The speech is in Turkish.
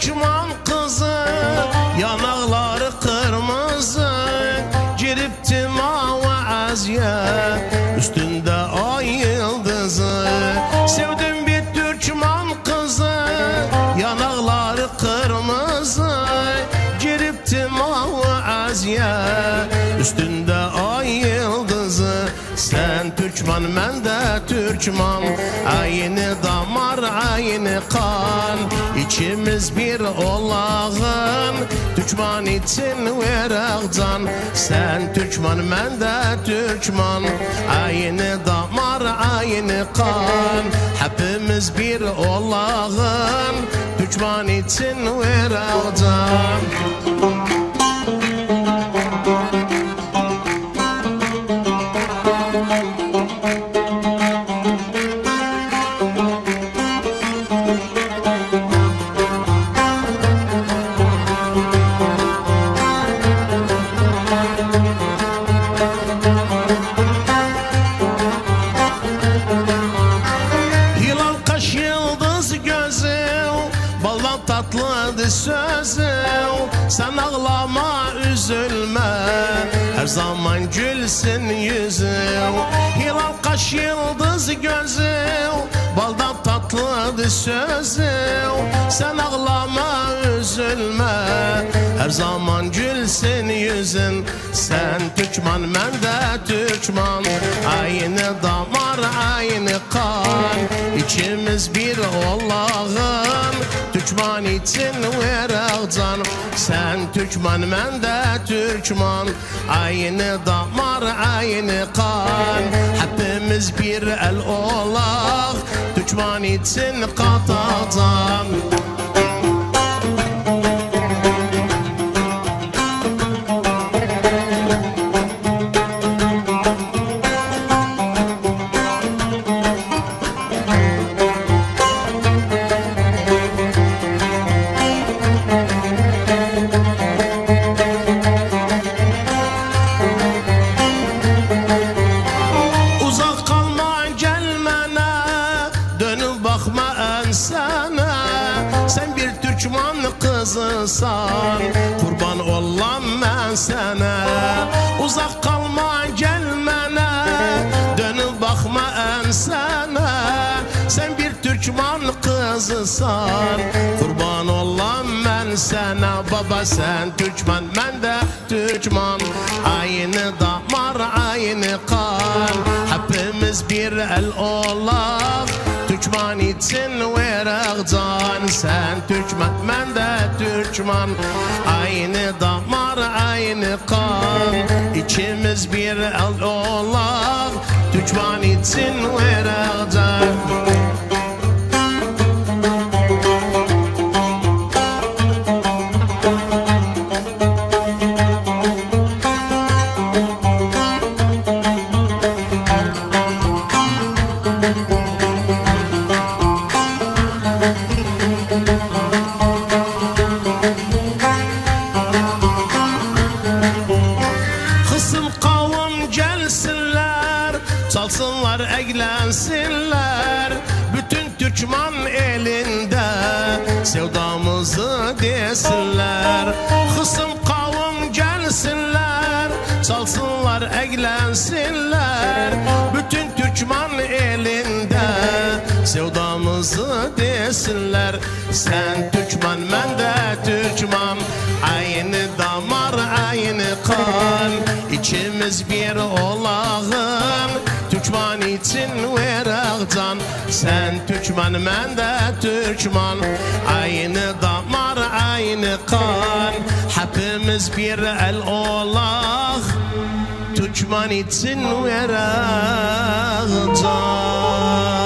Türkman kızı Yanakları kırmızı. Giripti mavaziye Üstünde ay yıldızı. Sevdim bir Türkman kızı Yanakları kırmızı. Giripti mavaziye Üstünde ay yıldızı. Sen Türkman ben de Türkman Aynı damara aynı kan İçimiz bir olağın Türkmen için verek can Sen Türkmen ben de Türkmen Aynı damar aynı kan. Hepimiz bir olağın Türkmen için verek Baldan tatlıdır sözüm Sen ağlama üzülme. Her zaman gülsün yüzüm Hilal kaş yıldız gözüm Baldan tatlıdır sözüm Sen ağlama üzülme. Her zaman gülsün yüzün. Sen Türkmen ben de Türkmen Aynı damar aynı kan İçimiz bir Allah'ın Türkmen için verek can Sen Türkmen ben de Türkmen. Aynı damar aynı kan. Hepimiz bir el olak Türkmen için katacan ensene Sen bir Türkmen kızısan. Kurban olam ben sana. Uzak kalma gelmene Dönüp bakma ensene Sen bir Türkmen kızısan. Kurban olam ben sana. Baba sen Türkmen ben de Türkmen. Aynı damar aynı kan. Hepimiz bir el olak Türkmen için verek can Sen Türkmen ben de Türkmen. Aynı damar aynı kan. İçimiz bir el olak Türkmen için verek can eğlensinler Bütün Türkmen elinde Sevdamızı desinler. Kısım kavim gelsinler Çalsınlar eğlensinler. Bütün Türkmen elinde Sevdamızı desinler. Sen Türkmen ben de Türkmen. Aynı damar aynı kan. İçimiz bir olağın Türkmen için verek can Sen Türkmen ben de Türkmen Aynı damar aynı kan. Hepimiz bir el olak. Türkmen için verek can